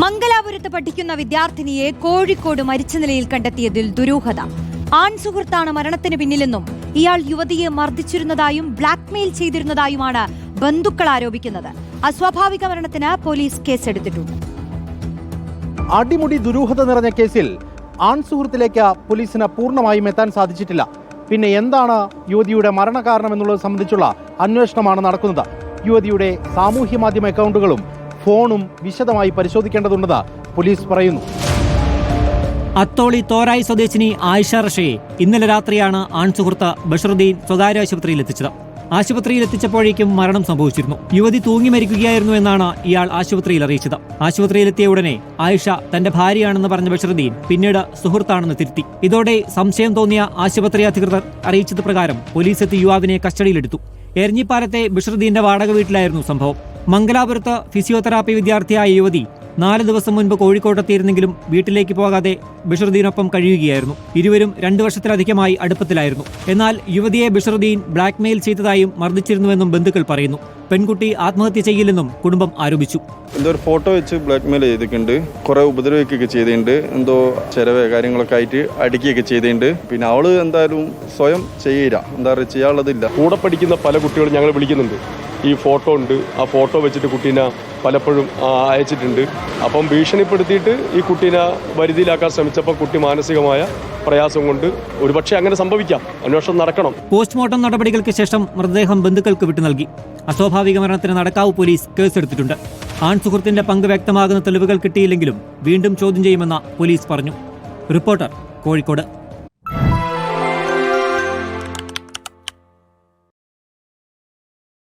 മംഗലാപുരത്ത് പഠിക്കുന്ന വിദ്യാർത്ഥിനിയെ കോഴിക്കോട് മരിച്ച നിലയിൽ കണ്ടെത്തിയതിൽ ദുരൂഹത. ആൺ സുഹൃത്താണ് മരണത്തിന് പിന്നിലെന്നും ഇയാൾ യുവതിയെ മർദ്ദിച്ചിരുന്നതായും ബ്ലാക്ക്മെയിൽ ചെയ്തിരുന്നതായുമാണ് ബന്ധുക്കൾ ആരോപിക്കുന്നത്. അസ്വാഭാവിക മരണത്തിന് പോലീസ് കേസെടുത്തിട്ടുണ്ട്. അടിമുടി ദുരൂഹത നിറഞ്ഞ കേസിൽ ആൺ സുഹൃത്തിലേക്ക് പോലീസിന് പൂർണമായും എത്താൻ സാധിച്ചിട്ടില്ല. പിന്നെ എന്താണ് യുവതിയുടെ മരണകാരണം എന്നുള്ളത് സംബന്ധിച്ചുള്ള അന്വേഷണമാണ് നടക്കുന്നത്. യുവതിയുടെ സാമൂഹ്യ മാധ്യമ അക്കൗണ്ടുകളും ഫോണും വിശദമായി പരിശോധിക്കേണ്ടതുണ്ടെന്ന് പോലീസ് പറയുന്നു. അത്തോളി തോരായി സ്വദേശിനി ആയിഷ റഷയെ ഇന്നലെ രാത്രിയാണ് ആൺസുഹൃത്ത് ബഷറുദ്ദീൻ സ്വകാര്യ ആശുപത്രിയിൽ എത്തിച്ചത്. ആശുപത്രിയിൽ എത്തിച്ചപ്പോഴേക്കും മരണം സംഭവിച്ചിരുന്നു. യുവതി തൂങ്ങി മരിക്കുകയായിരുന്നു എന്നാണ് ഇയാൾ ആശുപത്രിയിൽ അറിയിച്ചത്. ആശുപത്രിയിലെത്തിയ ഉടനെ ആയിഷ തന്റെ ഭാര്യയാണെന്ന് പറഞ്ഞ ബഷറുദ്ദീൻ പിന്നീട് സുഹൃത്താണെന്ന് തിരുത്തി. ഇതോടെ സംശയം തോന്നിയ ആശുപത്രി അധികൃതർ അറിയിച്ചത് പ്രകാരം പോലീസ് എത്തി യുവാവിനെ കസ്റ്റഡിയിലെടുത്തു. എരഞ്ഞിപ്പാലത്തെ ബഷറുദ്ദീന്റെ വാടക വീട്ടിലായിരുന്നു സംഭവം. മംഗലാപുരത്ത് ഫിസിയോതെറാപ്പി വിദ്യാർത്ഥിയായ യുവതി നാല് ദിവസം മുൻപ് കോഴിക്കോട്ടെത്തിയിരുന്നെങ്കിലും വീട്ടിലേക്ക് പോകാതെ ബഷറുദ്ദീനൊപ്പം കഴിയുകയായിരുന്നു. ഇരുവരും രണ്ടു വർഷത്തിലധികമായി അടുപ്പത്തിലായിരുന്നു. എന്നാൽ യുവതിയെ ബഷറുദ്ദീൻ ബ്ലാക്ക്മെയിൽ ചെയ്തതായും മർദ്ദിച്ചിരുന്നുവെന്നും ബന്ധുക്കൾ പറയുന്നു. പെൺകുട്ടി ആത്മഹത്യ ചെയ്യില്ലെന്നും കുടുംബം ആരോപിച്ചു. എന്തോ ഒരു ഫോട്ടോ വെച്ച് ബ്ലാക്ക്മെയിൽ ചെയ്തിട്ടുണ്ട്. കുറെ ഉപദ്രവിക്കുകയൊക്കെ ചെയ്തിട്ടുണ്ട്. എന്തോ ചെലവ് കാര്യങ്ങളൊക്കെ ആയിട്ട് അടിക്കുകയൊക്കെ ചെയ്തിട്ടുണ്ട്. പിന്നെ അവൾ എന്തായാലും സ്വയം ചെയ്യില്ല. എന്താ പറയുക ചെയ്യാനുള്ളതില്ല. കൂടെ പഠിക്കുന്ന പല കുട്ടികളും ഞങ്ങൾ വിളിക്കുന്നുണ്ട്. ഈ ഫോട്ടോ ഉണ്ട്. ആ ഫോട്ടോ വെച്ചിട്ട് കുട്ടീനെ പലപ്പോഴും അയച്ചിട്ടുണ്ട്. അപ്പം ഭീഷണിപ്പെടുത്തിയിട്ട് ഈ കുട്ടീനെ വരുതിയിലാക്കാൻ ശ്രമിച്ചപ്പോൾ കുട്ടി മാനസികമായ പ്രയാസം കൊണ്ട് ഒരുപക്ഷെ അങ്ങനെ സംഭവിക്കാം. അന്വേഷണം നടക്കണം. പോസ്റ്റ്മോർട്ടം നടപടികൾക്ക് ശേഷം മൃതദേഹം ബന്ധുക്കൾക്ക് വിട്ടു നൽകി. അസ്വാഭാവിക മരണത്തിന് നടക്കാവ് പോലീസ് കേസെടുത്തിട്ടുണ്ട് ആൺ സുഹൃത്തിന്റെ പങ്ക് വ്യക്തമാകുന്ന തെളിവുകൾ കിട്ടിയില്ലെങ്കിലും വീണ്ടും ചോദ്യം ചെയ്യുമെന്ന പോലീസ് പറഞ്ഞു. റിപ്പോർട്ടർ കോഴിക്കോട്.